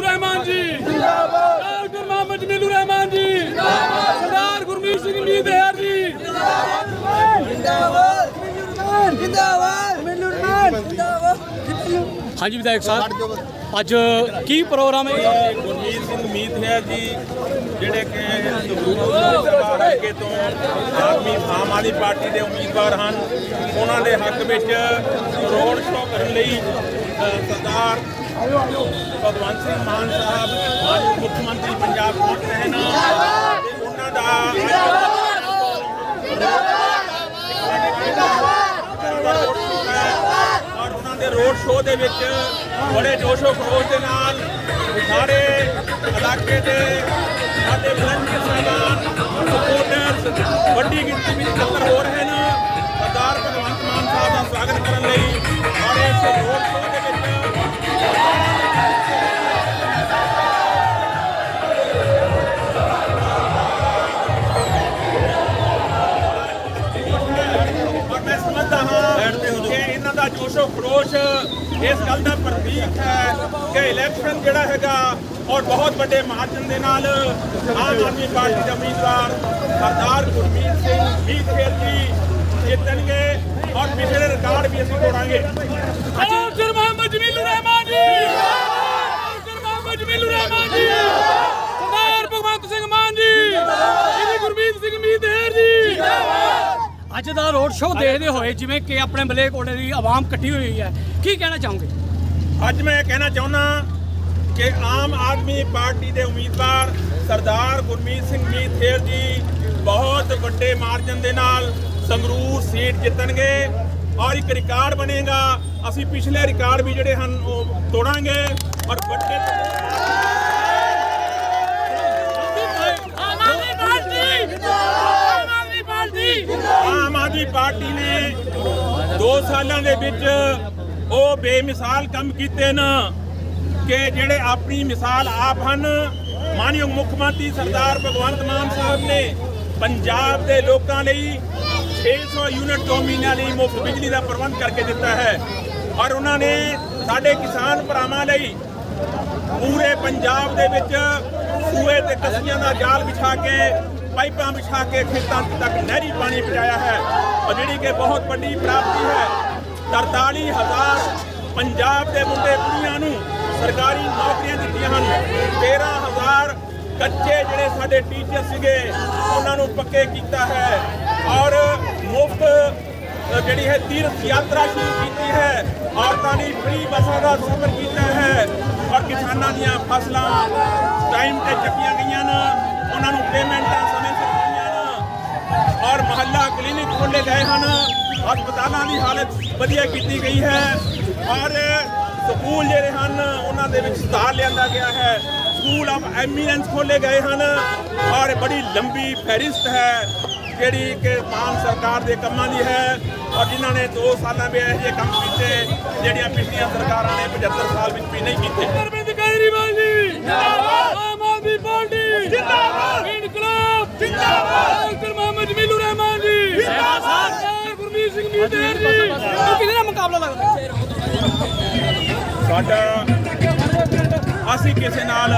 ਜਮੀਲੁਰ ਰਹਿਮਾਨ ਜੀ। ਜਿੰਦਾਬਾਦ ਡਾਕਟਰ ਮੁਹੰਮਦ ਜਮੀਲੁਰ ਰਹਿਮਾਨ ਜੀ। ਜਿੰਦਾਬਾਦ ਸਰਦਾਰ ਗੁਰਮੀਤ ਸਿੰਘ ਜੀ ਜੀ। ਜਿੰਦਾਬਾਦ ਜਿੰਦਾਬਾਦ ਜਿੰਦਾਬਾਦ ਜਮੀਲੁਰ ਰਹਿਮਾਨ ਜਿੰਦਾਬਾਦ ਹਾਂਜੀ ਵਿਧਾਇਕ ਸਾਹਿਬ, ਅੱਜ ਕੀ ਪ੍ਰੋਗਰਾਮ ਹੈ? ਗੁਰਮੀਤ ਸਿੰਘ ਮੀਤ ਹੈ ਜੀ, ਜਿਹੜੇ ਕਿ ਅੱਗੇ ਤੋਂ ਆਦਮੀ ਆਮ ਆਦਮੀ ਪਾਰਟੀ ਦੇ ਉਮੀਦਵਾਰ ਹਨ, ਉਹਨਾਂ ਦੇ ਹੱਕ ਵਿੱਚ ਰੋਡ ਸ਼ੋਅ ਕਰਨ ਲਈ ਸਰਦਾਰ ਭਗਵੰਤ ਸਿੰਘ ਮਾਨ ਸਾਹਿਬ ਮਾਨਯੋਗ ਮੁੱਖ ਮੰਤਰੀ ਪੰਜਾਬ ਪਹੁੰਚ ਰਹੇ ਨੇ ਉਹਨਾਂ ਦਾ ਔਰ ਉਹਨਾਂ ਦੇ ਰੋਡ ਸ਼ੋਅ ਦੇ ਵਿੱਚ ਬੜੇ ਜੋਸ਼ੋ ਖਰੋਸ਼ ਦੇ ਨਾਲ ਸਾਰੇ ਇਲਾਕੇ ਦੇ ਸਾਡੇ ਵਲੰਟੀਅਰ ਸਾਹਿਬਾਨ ਸਪੋਰਟਰਸ ਵੱਡੀ ਗਿਣਤੀ ਵਿੱਚ ਇਕੱਤਰ ਹੋ ਰਹੇ ਨੇ। ਸਰਦਾਰ ਭਗਵੰਤ ਮਾਨ ਸਾਹਿਬ ਦਾ ਸਵਾਗਤ ਕਰਨ ਲਈ ਔਰ ਇਸ ਰੋਡ ਸ਼ੋਅ ਦਾ ਜੋਸ਼ੋ ਖਰੋਸ਼ ਇਸ ਗੱਲ ਦਾ ਪ੍ਰਤੀਕ ਹੈ ਕਿ ਇਲੈਕਸ਼ਨ ਜਿਹੜਾ ਹੈਗਾ ਔਰ ਬਹੁਤ ਵੱਡੇ ਮਾਰਜਨ ਦੇ ਨਾਲ ਆਮ ਆਦਮੀ ਪਾਰਟੀ ਦੇ ਉਮੀਦਵਾਰ ਸਰਦਾਰ ਗੁਰਮੀਤ ਸਿੰਘ ਮੀਤਖੇਲ ਜੀ ਜਿੱਤਣਗੇ ਔਰ ਪਿਛਲੇ ਰਿਕਾਰਡ ਵੀ ਅਸੀਂ ਤੋੜਾਂਗੇ। ਅੱਜ ਦਾ ਰੋਡ ਸ਼ੋਅ ਦੇਖਦੇ ਹੋਏ ਜਿਵੇਂ ਕਿ ਆਪਣੇ ਮਲੇਕੋਟੇ ਦੀ ਆਵਾਮ ਇਕੱਠੀ ਹੋਈ ਹੈ, ਕੀ ਕਹਿਣਾ ਚਾਹੋਗੇ? ਅੱਜ ਮੈਂ ਕਹਿਣਾ ਚਾਹੁੰਦਾ ਕਿ ਆਮ ਆਦਮੀ ਪਾਰਟੀ ਦੇ ਉਮੀਦਵਾਰ ਸਰਦਾਰ ਗੁਰਮੀਤ ਸਿੰਘ ਮੀਥੇਰ ਜੀ ਬਹੁਤ ਵੱਡੇ ਮਾਰਜਨ ਦੇ ਨਾਲ ਸੰਗਰੂਰ ਸੀਟ ਜਿੱਤਣਗੇ ਔਰ ਇੱਕ ਰਿਕਾਰਡ ਬਣੇਗਾ। ਅਸੀਂ ਪਿਛਲੇ ਰਿਕਾਰਡ ਵੀ ਜਿਹੜੇ ਹਨ, ਉਹ ਤੋੜਾਂਗੇ। ਔਰ ਵੱਡੇ ਆਮ ਆਦਮੀ ਪਾਰਟੀ ਆਮ ਆਦਮੀ ਪਾਰਟੀ ਆਮ ਪਾਰਟੀ ਨੇ 2 ਸਾਲਾਂ ਦੇ ਵਿੱਚ ਉਹ ਬੇਮਿਸਾਲ ਕੰਮ ਕੀਤੇ ਨਾ ਕਿ ਜਿਹੜੇ ਆਪਣੀ ਮਿਸਾਲ ਆਪ ਹਨ। ਮਾਨਯੋਗ ਮੁੱਖ ਮੰਤਰੀ ਸਰਦਾਰ ਭਗਵੰਤ ਮਾਨ ਸਾਹਿਬ ਨੇ ਪੰਜਾਬ ਦੇ ਲੋਕਾਂ ਲਈ 600 ਯੂਨਿਟ ਤੋਂ ਮਹੀਨਿਆਂ ਲਈ ਮੁਫਤ ਬਿਜਲੀ ਦਾ ਪ੍ਰਬੰਧ ਕਰਕੇ ਦਿੱਤਾ ਹੈ ਔਰ ਉਹਨਾਂ ਨੇ ਸਾਡੇ ਕਿਸਾਨ ਭਰਾਵਾਂ ਲਈ ਪੂਰੇ ਪੰਜਾਬ ਦੇ ਵਿੱਚ ਸੂਏ ਤੇ ਕਸੀਆਂ ਦਾ ਜਾਲ ਵਿਛਾ ਕੇ, ਪਾਈਪਾਂ ਵਿਛਾ ਕੇ ਖੇਤਾਂ ਤੱਕ ਨਹਿਰੀ ਪਾਣੀ ਪਹੁੰਚਾਇਆ ਹੈ। ਔਰ ਜਿਹੜੀ ਕਿ ਬਹੁਤ ਵੱਡੀ ਪ੍ਰਾਪਤੀ ਹੈ 43000 ਪੰਜਾਬ ਦੇ ਮੁੰਡੇ ਕੁੜੀਆਂ ਨੂੰ ਸਰਕਾਰੀ ਨੌਕਰੀਆਂ ਦਿੱਤੀਆਂ ਹਨ। 13000 ਕੱਚੇ ਜਿਹੜੇ ਸਾਡੇ ਟੀਚਰ ਸੀਗੇ, ਉਹਨਾਂ ਨੂੰ ਪੱਕੇ ਕੀਤਾ ਹੈ। ਔਰ ਮੁਫਤ ਜਿਹੜੀ ਹੈ ਤੀਰਥ ਯਾਤਰਾ ਸ਼ੁਰੂ ਕੀਤੀ ਹੈ। ਔਰਤਾਂ ਲਈ ਫ੍ਰੀ ਬੱਸਾਂ ਦਾ ਸਫ਼ਰ ਕੀਤਾ ਹੈ ਔਰ ਕਿਸਾਨਾਂ ਦੀਆਂ ਫਸਲਾਂ ਟਾਈਮ ਤੇ ਚੱਕੀਆਂ ਗਈਆਂ ਨੇ। ਉਹਨਾਂ ਨੂੰ ਪੇਮੈਂਟਾਂ ਸਮੇਂ ਸਿਰ ਮਿਲੀਆਂ ਨੇ। ਔਰ ਮਹੱਲਾ ਕਲੀਨਿਕ ਹਨ। ਹਸਪਤਾਲਾਂ ਦੀ ਹਾਲਤ ਵਧੀਆ ਕੀਤੀ ਗਈ ਹੈ। ਔਰ ਸਕੂਲ ਜਿਹੜੇ ਹਨ, ਉਹਨਾਂ ਦੇ ਵਿੱਚ ਸੁਧਾਰ ਲਿਆਂਦਾ ਗਿਆ ਹੈ। ਸਕੂਲ ਆਫ ਐਮੀਨੈਂਸ ਖੋਲੇ ਗਏ ਹਨ। ਔਰ ਬੜੀ ਲੰਬੀ ਫਹਿਰਿਸਤ ਹੈ, ਜਿਹੜੀ ਕਿ ਮਾਨ ਸਰਕਾਰ ਦੇ ਕੰਮਾਂ ਦੀ ਹੈ। ਔਰ ਜਿਨ੍ਹਾਂ ਨੇ 2 ਸਾਲਾਂ ਵਿੱਚ ਇਹੋ ਜਿਹੇ ਕੰਮ ਕੀਤੇ, ਜਿਹੜੀਆਂ ਪਿਛਲੀਆਂ ਸਰਕਾਰਾਂ ਨੇ 75 ਸਾਲ ਵਿੱਚ ਵੀ ਨਹੀਂ ਕੀਤੇ। ਅਰਵਿੰਦ ਕੇਜਰੀਵਾਲ ਜੀ, ਜਿੰਦਾਬਾਦ ਆਮ ਆਦਮੀ ਪਾਰਟੀ ਜਿੰਦਾਬਾਦ ਇਨਕਲਾਬ ਜਿੰਦਾਬਾਦ ਡਾਕਟਰ ਮੁਹੰਮਦ ਜਮੀਲੁਰ ਰਹਿਮਾਨ ਜੀ ਜਿੰਦਾਬਾਦ ਸਰਦਾਰ ਗੁਰਮੀਤ ਸਿੰਘ ਮੀਤੇਰ ਜੀ ਕਿਹਦੇ ਨਾਲ ਮੁਕਾਬਲਾ ਲੱਗਦਾ ਸਾਡਾ ਅਸੀਂ ਕਿਸੇ ਨਾਲ